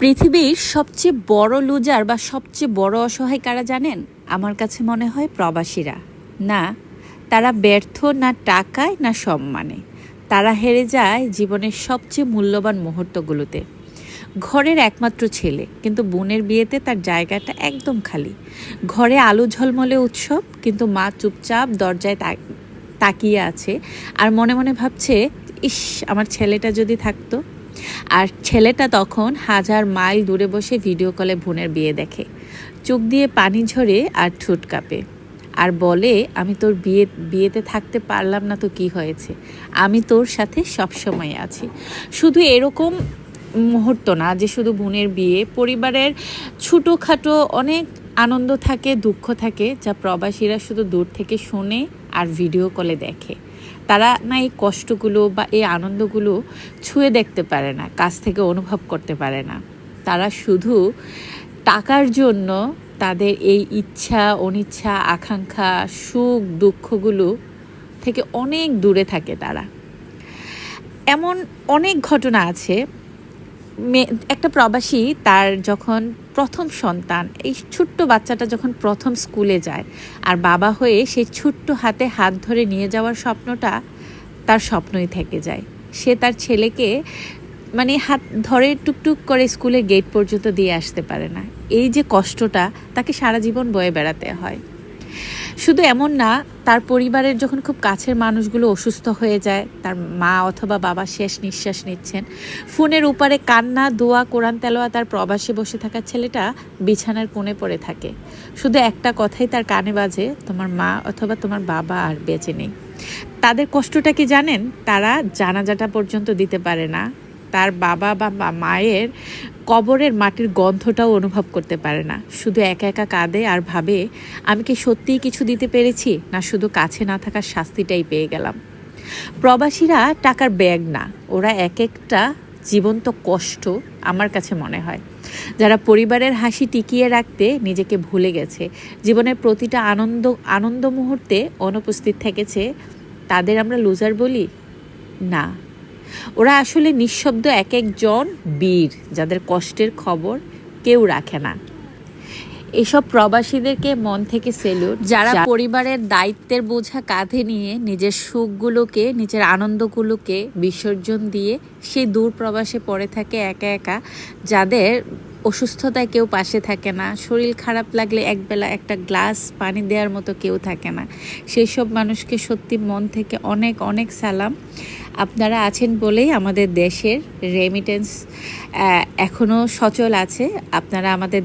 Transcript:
পৃথিবীর সবচেয়ে বড় লুজার বা সবচেয়ে বড় অসহায় কারা জানেন? আমার কাছে মনে হয় প্রবাসীরা। না, তারা ব্যর্থ না টাকায় না সম্মানে। তারা হেরে যায় জীবনের সবচেয়ে মূল্যবান মুহূর্তগুলোতে। ঘরের একমাত্র ছেলে, কিন্তু বোনের বিয়েতে তার জায়গাটা একদম খালি। ঘরে আলো ঝলমলে উৎসব, কিন্তু মা চুপচাপ দরজায় তাকিয়ে আছে আর মনে মনে ভাবছে, ইস, আমার ছেলেটা যদি থাকতো? আর ছেলেটা তখন হাজার মাইল দূরে বসে ভিডিও কলে বোনের বিয়ে দেখে। চোখ দিয়ে পানি ঝরে আর ঠোঁট কাঁপে। আর বলে, আমি তোর বিয়ে, বিয়েতে থাকতে পারলাম না তো কি হয়েছে? আমি তোর সাথে সবসময় আছি। শুধু এরকম মুহূর্ত না, যে শুধু বোনের বিয়ে, পরিবারের ছোটোখাটো অনেক আনন্দ থাকে, দুঃখ থাকে, যা প্রবাসীরা শুধু দূর থেকে শোনে আর ভিডিও কলে দেখে। তারা না এই কষ্টগুলো বা এই আনন্দগুলো ছুঁয়ে দেখতে পারে না, কাছ থেকে অনুভব করতে পারে না। তারা শুধু টাকার জন্য তাদের এই ইচ্ছা, অনিচ্ছা, আকাঙ্ক্ষা, সুখ, দুঃখগুলো থেকে অনেক দূরে থাকে তারা। এমন অনেক ঘটনা আছে একটা প্রবাসী তার যখন প্রথম সন্তান, এই ছোট্ট বাচ্চাটা যখন প্রথম স্কুলে যায় আর বাবা হয়ে সেই ছোট্ট হাতে হাত ধরে নিয়ে যাওয়ার স্বপ্নটা তার স্বপ্নই থেকে যায়। সে তার ছেলেকে মানে হাত ধরে টুকটুক করে স্কুলে গেট পর্যন্ত দিয়ে আসতে পারে না। এই যে কষ্টটা তাকে সারা জীবন বয়ে বেড়াতে হয়। শুধু এমন না, তার পরিবারের যখন খুব কাছের মানুষগুলো অসুস্থ হয়ে যায়, তার মা অথবা বাবা শেষ নিঃশ্বাস নিচ্ছেন। ফোনের উপারে কান্না, দোয়া, কোরআন তেলোয়া তার প্রবাসে বসে থাকা ছেলেটা বিছানার কোণে পড়ে থাকে। শুধু একটা কথাই তার কানে বাজে, তোমার মা অথবা তোমার বাবা আর বেঁচে নেই। তাদের কষ্টটা কি জানেন? তারা জানাজাটা পর্যন্ত দিতে পারে না। তার বাবা বা মায়ের কবরের মাটির গন্ধটাও অনুভব করতে পারে না। শুধু একা একা কাঁদে আর ভাবে, আমি কি সত্যিই কিছু দিতে পেরেছি? না, শুধু কাছে না থাকার শাস্তিটাই পেয়ে গেলাম। প্রবাসীরা টাকার ব্যাগ না, ওরা এক একটা জীবন্ত কষ্ট আমার কাছে মনে হয়। যারা পরিবারের হাসি টিকিয়ে রাখতে নিজেকে ভুলে গেছে, জীবনের প্রতিটা আনন্দ আনন্দ মুহূর্তে অনুপস্থিত থেকেছে, তাদের আমরা লুজার বলি? না। ওরা আসলে নিঃশব্দ এক একজন বীর যাদের কষ্টের খবর কেউ রাখে না। এসব প্রবাসীদেরকে মন থেকে সেলুট যারা পরিবারের দায়িত্বের বোঝা কাঁধে নিয়ে নিজের সুখগুলোকে নিজের আনন্দগুলোকে বিসর্জন দিয়ে সেই দূর প্রবাসে পড়ে থাকে একা একা যাদের অসুস্থতায় কেউ পাশে থাকে না, শরীর খারাপ লাগলে একবেলা একটা গ্লাস পানি দেওয়ার মতো কেউ থাকে না। সেই সব মানুষকে সত্যি মন থেকে অনেক অনেক সালাম। আপনারা আছেন বলেই আমাদের দেশের রেমিটেন্স এখনও সচল আছে। আপনারা আমাদের